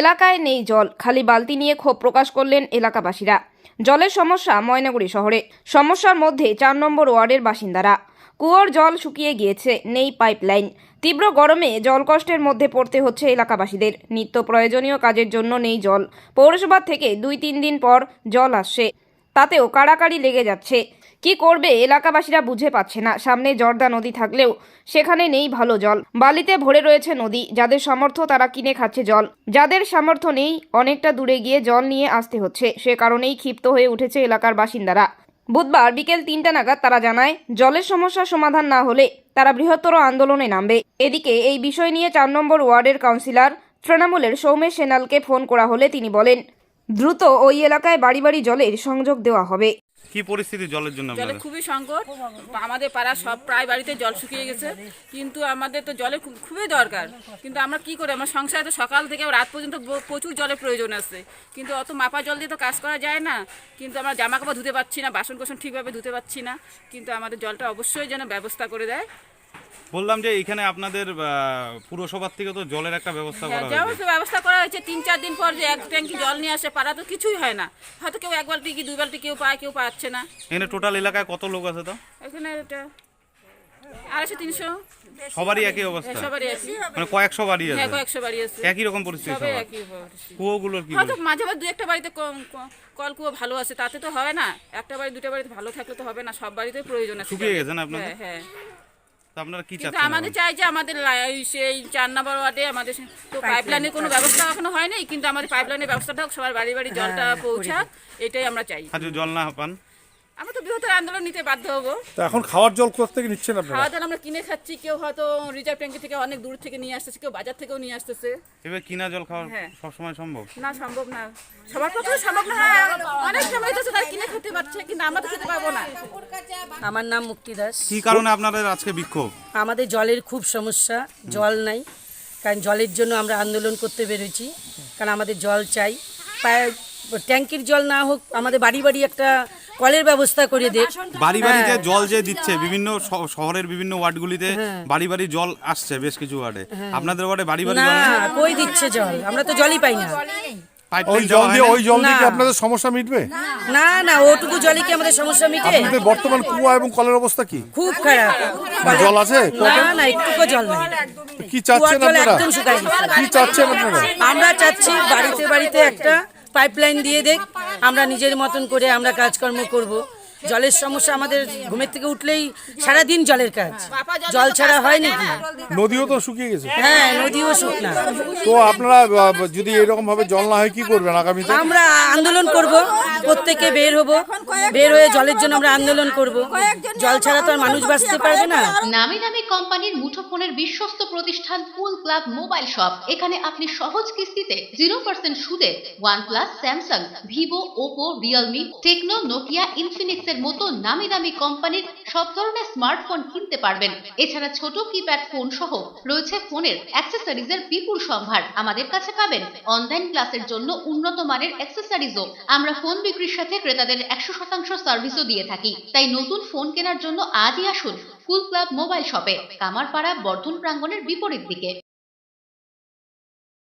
এলাকায় নেই জল, খালি বালতি নিয়ে ক্ষোভ প্রকাশ করলেন এলাকাবাসীরা। জলের সমস্যা ময়নাগুড়ি শহরে। সমস্যার মধ্যে চার নম্বর ওয়ার্ডের বাসিন্দারা। কুয়োর জল শুকিয়ে গিয়েছে, নেই পাইপলাইন। তীব্র গরমে জল কষ্টের মধ্যে পড়তে হচ্ছে এলাকাবাসীদের। নিত্য প্রয়োজনীয় কাজের জন্য নেই জল। পৌরসভা থেকে দুই তিন দিন পর জল আসছে। তাতেও কাড়াকাড়ি লেগে যাচ্ছে। কি করবে এলাকাবাসীরা বুঝে পাচ্ছে না। সামনে জর্দা নদী থাকলেও সেখানে নেই ভালো জল। বালিতে ভরে রয়েছে নদী। যাদের সামর্থ্য তারা কিনে খাচ্ছে জল। যাদের সামর্থ্য নেই, অনেকটা দূরে গিয়ে জল নিয়ে আসতে হচ্ছে। সে কারণেই ক্ষিপ্ত হয়ে উঠেছে এলাকার বাসিন্দারা। বুধবার বিকেল তিনটা নাগাদ তারা জানায়, জলের সমস্যার সমাধান না হলে তারা বৃহত্তর আন্দোলনে নামবে। এদিকে এই বিষয় নিয়ে চার নম্বর ওয়ার্ডের কাউন্সিলর তৃণমূলের সৌমেশ সেনালকে ফোন করা হলে তিনি বলেন, দ্রুত ওই এলাকায় বাড়ি বাড়ি জলের সংযোগ দেওয়া হবে। কি পরিস্থিতি জলের জন্য জলে খুবই সংকট। আমাদের পাড়া সব প্রায় বাড়িতে জল শুকিয়ে গেছে। কিন্তু আমাদের তো জলের খুবই দরকার। কিন্তু আমরা কি করে? আমার সংসারে তো সকাল থেকে রাত পর্যন্ত প্রচুর জলের প্রয়োজন আছে। কিন্তু অত মাপা জল দিয়ে তো কাজ করা যায় না। কিন্তু আমরা জামা কাপড় ধুতে পারছি না বাসন কোসন ঠিকভাবে ধুতে পারছি না। কিন্তু আমাদের জলটা অবশ্যই যেন ব্যবস্থা করে দেয়। বললাম যে এখানে আপনাদের পুরসভার থেকে তো জলের একটা ব্যবস্থা হ্যাঁ, করা হয়েছে। ব্যবস্থা করা হয়েছে। তিন চার দিন পর যে এক ট্যাঙ্কি জল নিয়ে আসে পাড়া তো কিছুই হয় না। হয়তো কেউ এক বালতি কি দুই বালতি কেউ পায় কেউ পাচ্ছে না। এখানে টোটাল এলাকায় কত লোক আছে তো? এখানে এটা আড়াইশো তিনশো। সবারই একই অবস্থা? সবারই আছে মানে কয়েকশো বাড়ি হ্যাঁ আছে কয়েকশো বাড়ি আছে। একই রকম পরিস্থিতি সবাই একই কুয়োগুলোর কি হয়তো মাঝে মাঝে দু একটা বাড়িতে কল কুয়ো ভালো আছে তাতে তো হবে না। একটা বাড়ি দুটা বাড়িতে ভালো থাকলে তো হবে না সব বাড়িতে প্রয়োজন আছে। শুকিয়ে গেছে না আপনাদের? হ্যাঁ হ্যাঁ। তো আপনারা কি কিন্তু চাচ্ছেন আমাদের চাই যে আমাদের লাই- সেই চার নম্বর ওয়ার্ডে আমাদের সে- তো পাইপলাইনের কোনো ব্যবস্থা এখনও হয়নি কিন্তু আমাদের পাইপলাইনের ব্যবস্থাটা হোক সবার বাড়ি বাড়ি জলটা পৌঁছাক এটাই আমরা চাই। আর যদি জল না পান? আমরা তো বৃহত্তর আন্দোলন নিতে বাধ্য হব। তো এখন খাওয়ার জল কোথা থেকে নিচ্ছেন আপনারা? খাওয়া জল আমরা কিনে খাচ্ছি কেউ হয়তো রিজার্ভ ট্যাঙ্কি থেকে অনেক দূর থেকে নিয়ে আসতেছে কেউ বাজার থেকেও নিয়ে আসতেছে। এবার কিনা জল খাওয়া হ্যাঁ। সবসময় সম্ভব? না সম্ভব না। সবার পক্ষে সম্ভব না অনেক সময় তো তারা কিনে খেতে পারছে কিন্তু আমরা তো খেতে পারব না। আমার নাম মুক্তি দাস। কি কারণে আপনাদের আজকে বিক্ষোভ? আমাদের জলের খুব সমস্যা জল নাই। কারণ জলের জন্য আমরা আন্দোলন করতে বেরোছি কারণ আমাদের জল চাই। পায়- ট্যাঙ্কির জল না হোক আমাদের বাড়ি বাড়ি একটা কলের ব্যবস্থা করে দেখ বাড়ি বাড়িতে হ্যাঁ। জল যে দিচ্ছে বিভিন্ন শহরের বিভিন্ন ওয়ার্ডগুলিতে বাড়ি বাড়ি জল আসছে বেশ কিছু ওয়ার্ডে। আপনাদের ওয়ার্ডে বাড়ি বাড়ি হ্যাঁ। না কই দিচ্ছে জল? আমরা তো জলই পাই না। ওই জল দিয়ে ওই জল দিয়ে কি আপনাদের সমস্যা মিটবে? না না ওটুকু জলই কি আমাদের সমস্যা মিটে? আপনাদের বর্তমান কুয়া এবং কলের অবস্থা কি? খুব খারাপ। জল আছে? না না একটুকু জল নাই। কি চাচ্ছেন আপনারা। কি চাচ্ছেন আপনারা? আমরা চাচ্ছি বাড়িতে বাড়িতে একটা পাইপলাইন দিয়ে দেখ আমরা নিজের মতন করে আমরা কাজকর্ম করব। জলের সমস্যা আমাদের ঘুমের থেকে উঠলেই সারা দিন জলের কাজ। জল ছাড়া হয় নাকি? নদীও তো শুকিয়ে গেছে। হ্যাঁ নদীও শুকনা তো আপনারা যদি এরকম ভাবে জল না হয় কি করবেন আগামীতে? আমরা আন্দোলন করব প্রত্যেকে বের হব। বের হয়ে জলের জন্য আমরা আন্দোলন করব। জল ছাড়া তো আর মানুষ বাঁচতে পারবে না। নামি দামি কোম্পানির মুঠোফোনের বিশ্বস্ত প্রতিষ্ঠান কুল ক্লাব মোবাইল শপ। এখানে আপনি সহজ কিস্তিতে জিরো পার্সেন্ট সুদে OnePlus Samsung Vivo Oppo Realme Tecno Nokia Infinix এর মতো নামি দামি কোম্পানির সব ধরনের স্মার্টফোন কিনতে পারবেন। এছাড়া ছোট কিপ্যাড ফোন সহ রয়েছে ফোনের অ্যাক্সেসরিজ এর বিপুল সম্ভার। আমাদের কাছে পাবেন অনলাইন ক্লাসের জন্য উন্নত মানের অ্যাক্সেসরিজও। আমরা ফোন বিক্রির সাথে ক্রেতাদের একশো শতাংশ সার্ভিসও দিয়ে থাকি। তাই নতুন ফোন কেনার জন্য আজই আসুন কুল ক্লাব মোবাইল শপে কামারপাড়া, বর্ধন প্রাঙ্গনের বিপরীত দিকে।